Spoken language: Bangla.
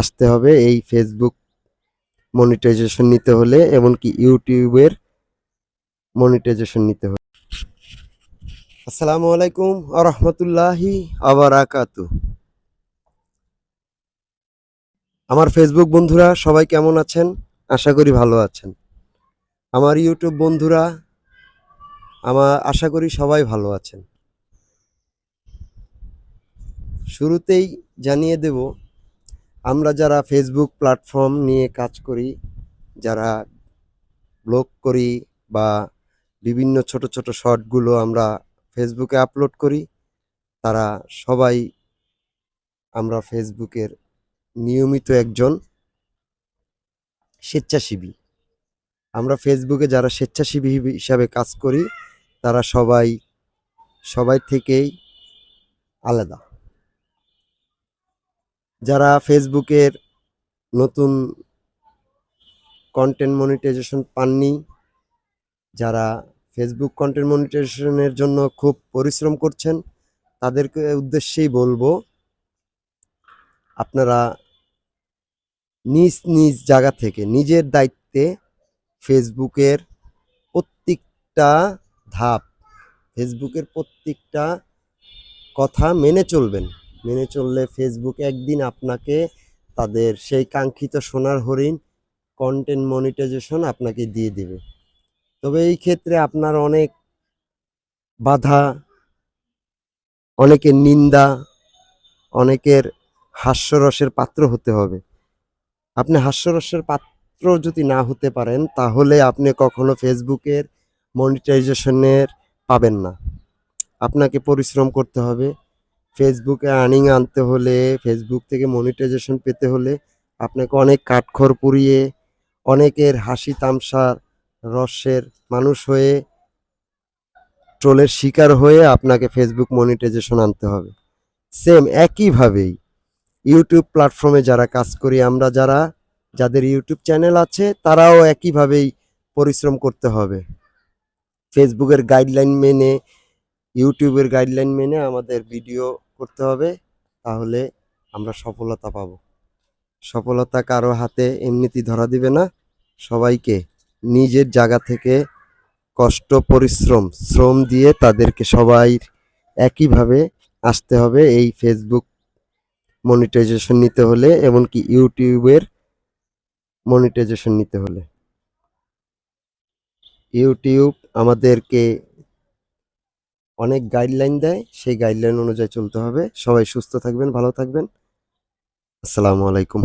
আসতে হবে এই ফেসবুক মনিটাইজেশন নিতে হলে, এমনকি ইউটিউবের মনিটাইজেশন নিতে হবে আসসালামু আলাইকুম আরহামতুল্লাহি আবারাকাতু। আমার ফেসবুক বন্ধুরা, সবাই কেমন আছেন? আশা করি ভালো আছেন। আমার ইউটিউব বন্ধুরা, আমার, আশা করি সবাই ভালো আছেন। শুরুতেই জানিয়ে দেব আমরা যারা ফেসবুক প্ল্যাটফর্ম নিয়ে কাজ করি, যারা ব্লগ করি বা বিভিন্ন ছোট ছোট শর্টগুলো আমরা ফেসবুকে আপলোড করি, তারা সবাই আমরা ফেসবুকের নিয়মিত একজন স্বেচ্ছাসেবী। আমরা ফেসবুকে যারা স্বেচ্ছাসেবী হিসাবে কাজ করি, তারা সবাই সবাই থেকেই আলাদা। যারা ফেসবুকের নতুন কন্টেন্ট মনিটাইজেশন পাননি, যারা ফেসবুক কন্টেন্ট মনিটাইজেশনের জন্য খুব পরিশ্রম করছেন, তাদেরকে উদ্দেশ্যেই বলব, আপনারা নিজ নিজ জায়গা থেকে, নিজের দায়িত্বে ফেসবুকের প্রত্যেকটা ধাপ, ফেসবুকের প্রত্যেকটা কথা মেনে চলবেন। মেনে চললে ফেসবুক একদিন আপনাকে তাদের সেই কাঙ্ক্ষিত সোনার হরিণ কন্টেন্ট মনিটাইজেশন আপনাকে দিয়ে দেবে। তবে এই ক্ষেত্রে আপনার অনেক বাধা, অনেকের নিন্দা, অনেকের হাস্যরসের পাত্র হতে হবে। আপনি হাস্যরসের পাত্র যদি না হতে পারেন, তাহলে আপনি কখনো ফেসবুকের মনিটাইজেশনের পাবেন না। আপনাকে পরিশ্রম করতে হবে। ফেসবুকে আর্নিং আনতে হলে ফেসবুক থেকে মনিটাইজেশন পেতে হলে আপনাকে অনেক কাঠখড় পুড়িয়ে, অনেকের হাসি তামসার রসের মানুষ হয়ে, ট্রোলের শিকার হয়ে আপনাকে ফেসবুক মনিটাইজেশন আনতে হবে। সেম একইভাবেই ইউটিউব প্ল্যাটফর্মে যারা কাজ করি আমরা যারা, যাদের ইউটিউব চ্যানেল আছে তারাও একইভাবেই পরিশ্রম করতে হবে। ফেসবুকের গাইডলাইন মেনে ইউটিউবের গাইডলাইন মেনে আমাদের ভিডিও করতে হবে, তাহলে আমরা সফলতা পাব। সফলতা কারও হাতে এমনিতেই ধরা দিবে না। সবাইকে নিজের জায়গা থেকে কষ্ট, পরিশ্রম, শ্রম দিয়ে তাদেরকে সবাই একইভাবে আসতে হবে। এই ফেসবুক মনিটাইজেশন নিতে হলে, এমনকি ইউটিউবের মনিটাইজেশন নিতে হলে। ইউটিউব আমাদেরকে অনেক গাইডলাইন দেয়, সেই গাইডলাইন অনুযায়ী চলতে হবে। সবাই সুস্থ থাকবেন, ভালো থাকবেন। আসসালামু আলাইকুম।